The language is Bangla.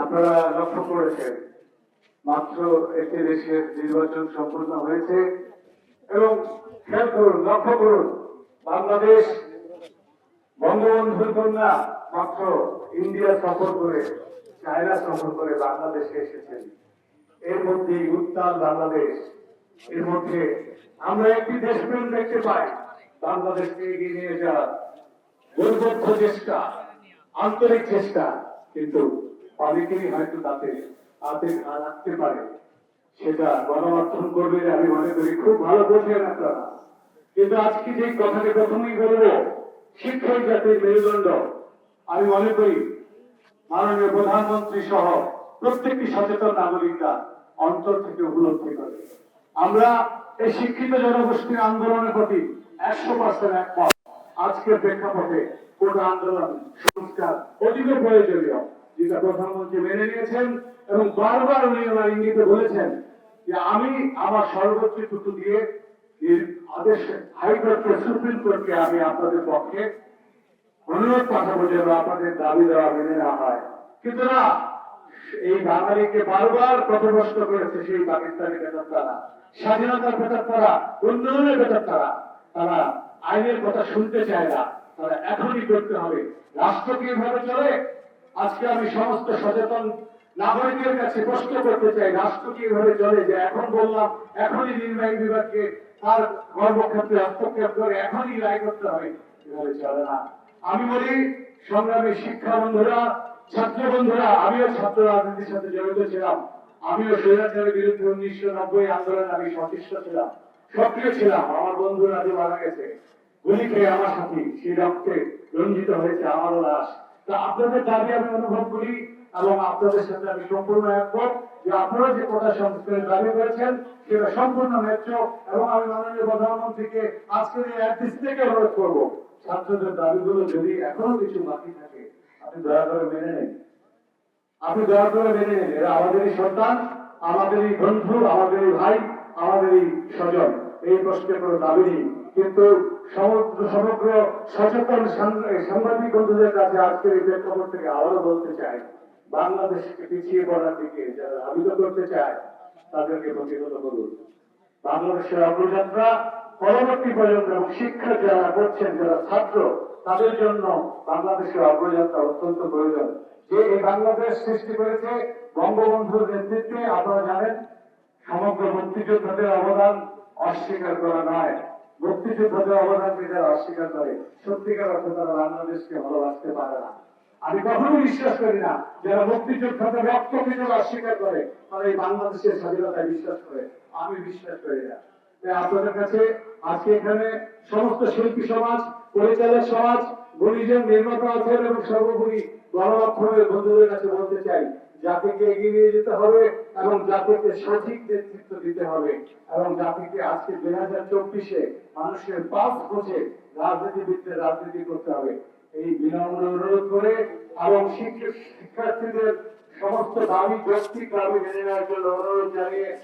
আপনারা লক্ষ্য করেছেন, মাত্র একটি দেশের নির্বাচন সম্পূর্ণ হয়েছে। এবং খেয়াল করুন, লক্ষ্য করুন, বাংলাদেশ বঙ্গবন্ধুর কন্যা মাত্র ইন্ডিয়া সফর করে, চায়না সফর করে বাংলাদেশে এসেছেন। এর মধ্যে উত্তাল বাংলাদেশ, এর মধ্যে আমরা একটি দেশপ্রেম দেখতে পাই। বাংলাদেশকে এগিয়ে নিয়ে যাওয়ার চেষ্টা, আন্তরিক চেষ্টা কিন্তু অনেকেরই হয়তো তাতে হাতে রাখতে পারে। সেটা গণমাধ্যম করবে, আমি মনে করি খুব ভালো বোঝেন আপনারা। কিন্তু আজকে যে কথাটি প্রথমেই বলব, শিক্ষক জাতির মেরুদণ্ড। আমি মনে করি মাননীয় প্রধানমন্ত্রী সহ প্রত্যেকটি সচেতন নাগরিকরা অন্তর থেকে উপলব্ধি করে। আমরা এই শিক্ষিত জনগোষ্ঠীর আন্দোলনের প্রতি একশো পার্সেন্ট একমত। আজকের প্রেক্ষাপটে কোন আন্দোলন, সংস্কার অধিক প্রয়োজনীয়। যেটা প্রধানমন্ত্রী মেনে নিয়েছেন এবং বারবার উনি ওনার ইঙ্গিতে বলেছেন যে আমি আমার সর্বোচ্চ টুকু দিয়ে এই আদেশ হাইকোর্টকে সুপ্রিম কোর্টকে আমি আপনাদের পক্ষে অনুরোধ পাঠাবো যেন আপনাদের দাবি দেওয়া মেনে না হয়। কিন্তু না, এই বাঙালিকে বারবার পথভ্রষ্ট করেছে সেই পাকিস্তানি বেতন তারা স্বাধীনতার বেতন তারা উন্নয়নের বেতন তারা তারা আইনের কথা শুনতে চায় না, তারা এখনই করতে হবে। রাষ্ট্র কীভাবে চলে? আজকে আমি সমস্ত সচেতন নাগরিকের কাছে প্রশ্ন করতে চাই, রাষ্ট্র কীভাবে চলে যে এখন বললাম, এখনই নির্বাহী বিভাগকে তার কর্মক্ষেত্রে হস্তক্ষেপ করে এখনই রায় করতে হবে। এভাবে চলে না। আমি বলি, সংগ্রামী শিক্ষা বন্ধুরা, ছাত্র বন্ধুরা, আমিও ছাত্র রাজনীতির সাথে জড়িত ছিলাম। আমিও স্বৈরাচারের বিরুদ্ধে উনিশশো নব্বই আন্দোলনে আমি সচেষ্ট ছিলাম, সক্রিয় ছিলাম। আমার বন্ধুরা যে মারা গেছে গুলি খেয়ে আমার সাথে, সেই রক্তে রঞ্জিত হয়েছে, আমারও লাশ। তা আপনাদের দাবি আমি অনুভব করি এবং আপনাদের সাথে আমি সম্পূর্ণ একমত যে আপনারা যে কোটা সংস্কারের দাবি করেছেন, সেটা সম্পূর্ণ ন্যায্য এবং আমি মাননীয় প্রধানমন্ত্রীকে আজকের এই অ্যাড্রেস থেকে অনুরোধ করব, ছাত্রদের দাবিগুলো যদি এখনও কিছু বাকি থাকে, আপনি দয়া করে মেনে নেন। আপনি দয়া করে মেনে নিন, এরা আমাদেরই সন্তান আমাদেরই বন্ধু আমাদেরই ভাই আমাদেরই স্বজন, এই প্রশ্নে কোনো দাবি নেই। কিন্তু সমগ্র সচেতন সাংবাদিক বন্ধুদের কাছে আজকের এই প্রেক্ষাপট থেকে আবারও বলতে চাই বাংলাদেশকে পিছিয়ে পড়ার দিকে যারা ধাবিত করতে চায়, তাদেরকে প্রতিহত করুন বাংলাদেশের অগ্রযাত্রা পরবর্তী প্রজন্ম এবং শিক্ষা যারা করছেন, যারা ছাত্র, তাদের জন্য বাংলাদেশের অগ্রযাত্রা অত্যন্ত প্রয়োজন। যে এই বাংলাদেশ সৃষ্টি করেছে, বঙ্গবন্ধুর নেতৃত্বে আপনারা জানেন, সমগ্র মুক্তিযোদ্ধাদের অবদান অস্বীকার করা নয়। মুক্তিযোদ্ধাদের অবদানকে যারা অস্বীকার করে। সত্যিকার অর্থে তারা বাংলাদেশকে ভালোবাসতে পারে না। আমি কখনো বিশ্বাস করি না যারা মুক্তিযোদ্ধাদের রক্তকে যারা অস্বীকার করে, তারা এই বাংলাদেশের স্বাধীনতায় বিশ্বাস করে। আমি বিশ্বাস করি না। আপনাদের কাছে আজকে এখানে সমস্ত শিল্পী সমাজ, পরিচালক সমাজ, গুণীজন, নির্মাতা আছেন এবং সর্বোপরি গণমাধ্যমের বন্ধুদের কাছে বলতে চাই জাতিকে এগিয়ে নিয়ে যেতে হবে এবং জাতিকে সঠিক নেতৃত্ব দিতে হবে। এবং জাতিকে আজকে দুই হাজার চব্বিশে মানুষের পাঁচ বছে রাজনীতিবিদদের রাজনীতি করতে হবে। এই বিনম্র অনুরোধ করে এবং শিক্ষার্থীদের সমস্ত দাবি, যৌক্তিক দাবি মেনে নেওয়ার জন্য অনুরোধ জানিয়ে